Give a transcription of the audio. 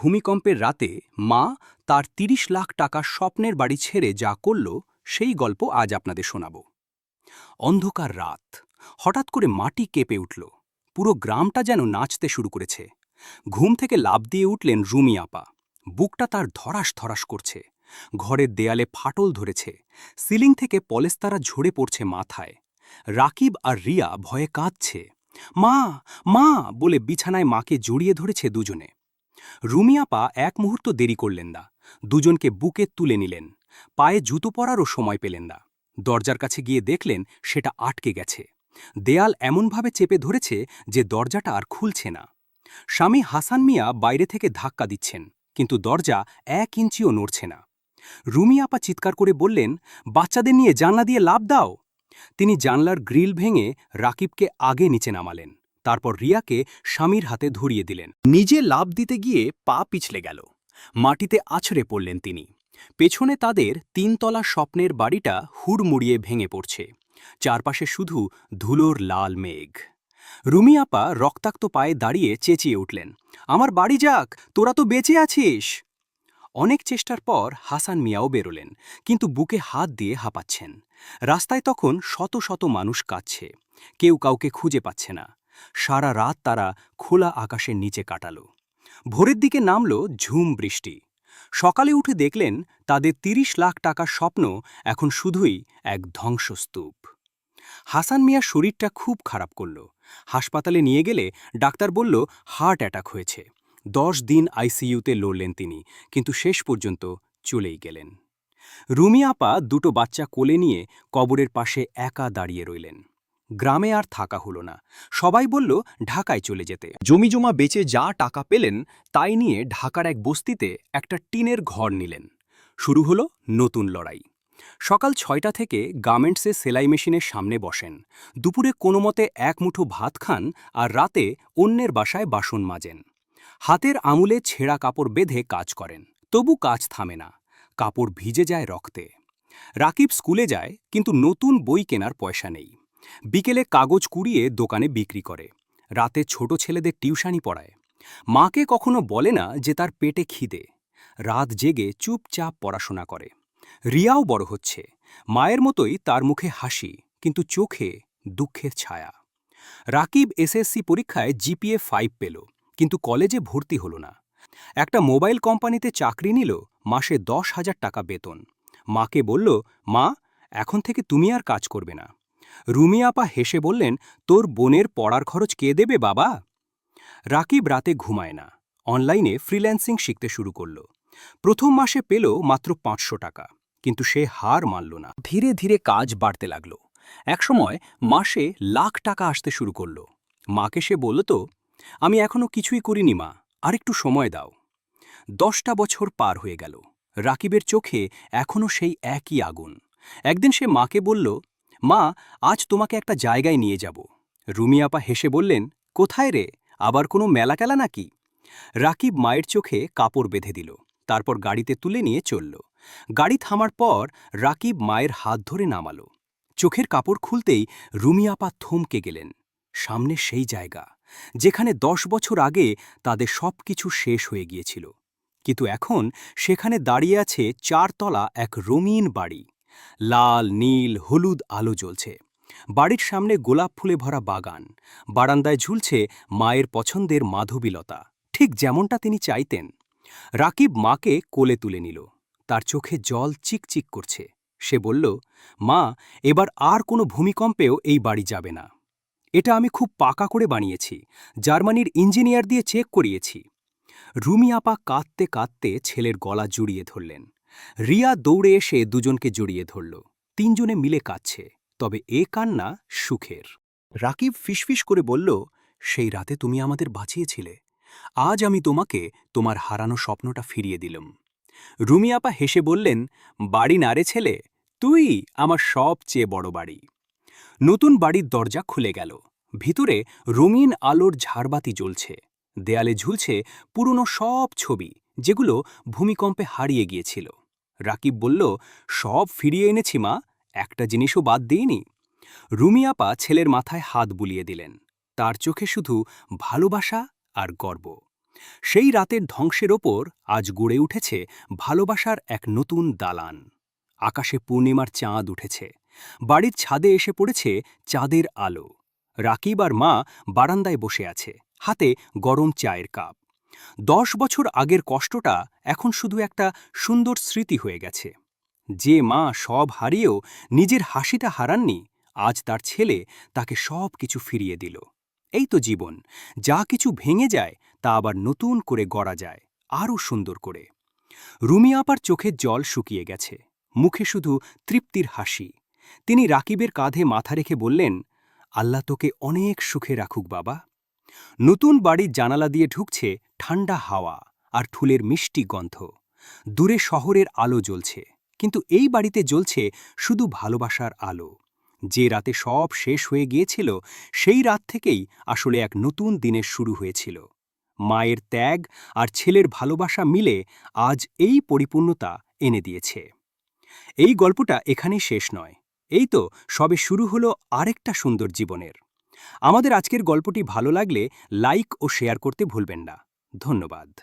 ভূমিকম্পের রাতে মা তার তিরিশ লাখ টাকা স্বপ্নের বাড়ি ছেড়ে যা করল, সেই গল্প আজ আপনাদের শোনাব। অন্ধকার রাত। হঠাৎ করে মাটি কেঁপে উঠল। পুরো গ্রামটা যেন নাচতে শুরু করেছে। ঘুম থেকে লাভ দিয়ে উঠলেন রুমি আপা। বুকটা তার ধরাস ধরাস করছে। ঘরের দেয়ালে ফাটল ধরেছে। সিলিং থেকে পলেস্তারা ঝরে পড়ছে মাথায়। রাকিব আর রিয়া ভয়ে কাঁদছে। মা মা বলে বিছানায় মাকে জড়িয়ে ধরেছে দুজনে। রুমিয়াপা এক মুহূর্ত দেরি করলেন না। দুজনকে বুকে তুলে নিলেন। পায়ে জুতো পরারও সময় পেলেন না। দরজার কাছে গিয়ে দেখলেন সেটা আটকে গেছে। দেয়াল এমনভাবে চেপে ধরেছে যে দরজাটা আর খুলছে না। স্বামী হাসান মিয়া বাইরে থেকে ধাক্কা দিচ্ছেন, কিন্তু দরজা এক ইঞ্চিও নড়ছে না। রুমি আপা চিৎকার করে বললেন, বাচ্চাদের নিয়ে জানলা দিয়ে লাভ দাও। তিনি জানলার গ্রিল ভেঙে রাকিবকে আগে নিচে নামালেন। তারপর রিয়াকে স্বামীর হাতে ধরিয়ে দিলেন। নিজে লাভ দিতে গিয়ে পা পিছলে গেল। মাটিতে আছড়ে পড়লেন তিনি। পেছনে তাদের তিনতলা স্বপ্নের বাড়িটা হুড়মুড়িয়ে ভেঙে পড়ছে। চারপাশে শুধু ধুলোর লাল মেঘ। রুমি আপা রক্তাক্ত পায়ে দাঁড়িয়ে চেঁচিয়ে উঠলেন, আমার বাড়ি যাক, তোরা তো বেঁচে আছিস! অনেক চেষ্টার পর হাসান মিয়াও বেরোলেন, কিন্তু বুকে হাত দিয়ে হাঁপাচ্ছেন। রাস্তায় তখন শত শত মানুষ কাঁদছে। কেউ কাউকে খুঁজে পাচ্ছে না। সারা রাত তারা খোলা আকাশের নিচে কাটাল। ভোরের দিকে নামল ঝুম বৃষ্টি। সকালে উঠে দেখলেন তাদের তিরিশ লাখ টাকার স্বপ্ন এখন শুধুই এক ধ্বংসস্তূপ। হাসান মিয়ার শরীরটা খুব খারাপ করল। হাসপাতালে নিয়ে গেলে ডাক্তার বলল, হার্ট অ্যাটাক হয়েছে। দশ দিন আইসিইউতে লড়লেন তিনি, কিন্তু শেষ পর্যন্ত চলেই গেলেন। রুমি আপা দুটো বাচ্চা কোলে নিয়ে কবরের পাশে একা দাঁড়িয়ে রইলেন। গ্রামে আর থাকা হলো না। সবাই বলল, ঢাকায় চলে যেতে। জমিজমা বেচে যা টাকা পেলেন, তাই নিয়ে ঢাকার এক বস্তিতে একটা টিনের ঘর নিলেন। শুরু হলো নতুন লড়াই। সকাল ছয়টা থেকে গার্মেন্টসে সেলাই মেশিনের সামনে বসেন। দুপুরে কোনো মতে এক মুঠো ভাত খান আর রাতে অন্যের বাসায় বাসন মাজেন। হাতের আঙুলে ছেঁড়া কাপড় বেঁধে কাজ করেন। তবু কাজ থামে না। কাপড় ভিজে যায় রক্তে। রাকিব স্কুলে যায়, কিন্তু নতুন বই কেনার পয়সা নেই। বিকেলে কাগজ কুড়িয়ে দোকানে বিক্রি করে। রাতে ছোট ছেলেদের টিউশানি পড়ায়। মাকে কখনো বলে না যে তার পেটে খিদে। রাত জেগে চুপচাপ পড়াশোনা করে। রিয়াও বড় হচ্ছে। মায়ের মতোই তার মুখে হাসি, কিন্তু চোখে দুঃখের ছায়া। রাকিব এসএসসি পরীক্ষায় জিপিএ ফাইভ পেল, কিন্তু কলেজে ভর্তি হল না। একটা মোবাইল কোম্পানিতে চাকরি নিল, মাসে দশ হাজার টাকা বেতন। মাকে বলল, মা, এখন থেকে তুমি আর কাজ করবে না। রুমি আপা হেসে বললেন, তোর বোনের পড়ার খরচ কে দেবে বাবা? রাকিব রাতে ঘুমায় না। অনলাইনে ফ্রিল্যান্সিং শিখতে শুরু করল। প্রথম মাসে পেল মাত্র পাঁচশো টাকা, কিন্তু সে হার মানল না। ধীরে ধীরে কাজ বাড়তে লাগল। একসময় মাসে লাখ টাকা আসতে শুরু করল। মাকে সে বলল, তো, আমি এখনও কিছুই করিনি মা, আরেকটু সময় দাও। দশটা বছর পার হয়ে গেল। রাকিবের চোখে এখনও সেই একই আগুন। একদিন সে মাকে বলল মা, আজ তোমাকে একটা জায়গায় নিয়ে যাব। রুমি আপা হেসে বললেন, কোথায় রে? আবার কোনো মেলা কেলা নাকি? রাকিব মায়ের চোখে কাপড় বেঁধে দিল, তারপর গাড়িতে তুলে নিয়ে চলল। গাড়ি থামার পর রাকিব মায়ের হাত ধরে নামালো। চোখের কাপড় খুলতেই রুমি আপা থমকে গেলেন। সামনে সেই জায়গা, যেখানে দশ বছর আগে তাদের সব কিছু শেষ হয়ে গিয়েছিল। কিন্তু এখন সেখানে দাঁড়িয়ে আছে চারতলা এক রঙিন বাড়ি। লাল, নীল, হলুদ আলো জ্বলছে। বাড়ির সামনে গোলাপ ফুলে ভরা বাগান। বারান্দায় ঝুলছে মায়ের পছন্দের মাধবীলতা। ঠিক যেমনটা তিনি চাইতেন। রাকিব মাকে কোলে তুলে নিল। তার চোখে জল চিকচিক করছে। সে বলল, মা, এবার আর কোনো ভূমিকম্পেও এই বাড়ি যাবে না। এটা আমি খুব পাকা করে বানিয়েছি। জার্মানির ইঞ্জিনিয়ার দিয়ে চেক করিয়েছি। রুমি আপা কাঁদতে কাঁদতে ছেলের গলা জুড়িয়ে ধরলেন। রিয়া দৌড়ে এসে দুজনকে জড়িয়ে ধরল। তিনজনে মিলে কাঁদছে, তবে এ কান্না সুখের। রাকিব ফিসফিস করে বলল, সেই রাতে তুমি আমাদের বাঁচিয়েছিলে। আজ আমি তোমাকে তোমার হারানো স্বপ্নটা ফিরিয়ে দিলাম। রুমি আপা হেসে বললেন, বাড়ি না রে ছেলে, তুই আমার সবচেয়ে বড় বাড়ি। নতুন বাড়ির দরজা খুলে গেল। ভিতরে রঙিন আলোর ঝাড়বাতি জ্বলছে। দেয়ালে ঝুলছে পুরনো সব ছবি। যেগুলো ভূমিকম্পে হারিয়ে গিয়েছিল। রাকিব বলল, সব ফিরিয়ে এনেছি মা, একটা জিনিসও বাদ দিইনি। রুমি আপা ছেলের মাথায় হাত বুলিয়ে দিলেন। তার চোখে শুধু ভালোবাসা আর গর্ব। সেই রাতের ধ্বংসের ওপর আজ গড়ে উঠেছে ভালোবাসার এক নতুন দালান। আকাশে পূর্ণিমার চাঁদ উঠেছে। বাড়ির ছাদে এসে পড়েছে চাঁদের আলো। রাকিব আর মা বারান্দায় বসে আছে। হাতে গরম চায়ের কাপ। দশ বছর আগের কষ্টটা এখন শুধু একটা সুন্দর স্মৃতি হয়ে গেছে। যে মা সব হারিয়েও নিজের হাসিটা হারাননি, আজ তার ছেলে তাকে সব কিছু ফিরিয়ে দিল। এই তো জীবন, যা কিছু ভেঙে যায়, তা আবার নতুন করে গড়া যায়, আরও সুন্দর করে। রুমি আপার চোখের জল শুকিয়ে গেছে, মুখে শুধু তৃপ্তির হাসি। তিনি রাকিবের কাঁধে মাথা রেখে বললেন, আল্লাহ তোকে অনেক সুখে রাখুক বাবা। নতুন বাড়ির জানালা দিয়ে ঢুকছে ঠান্ডা হাওয়া আর ঠুলের মিষ্টি গন্ধ। দূরে শহরের আলো জ্বলছে, কিন্তু এই বাড়িতে জ্বলছে শুধু ভালোবাসার আলো। যে রাতে সব শেষ হয়ে গিয়েছিল, সেই রাত থেকেই আসলে এক নতুন দিনের শুরু হয়েছিল। মায়ের ত্যাগ আর ছেলের ভালোবাসা মিলে আজ এই পরিপূর্ণতা এনে দিয়েছে। এই গল্পটা এখানেই শেষ নয়। এই তো, সবে শুরু হলো আরেকটা সুন্দর জীবনের। আমাদের আজকের গল্পটি ভালো লাগলে লাইক ও শেয়ার করতে ভুলবেন না। ধন্যবাদ।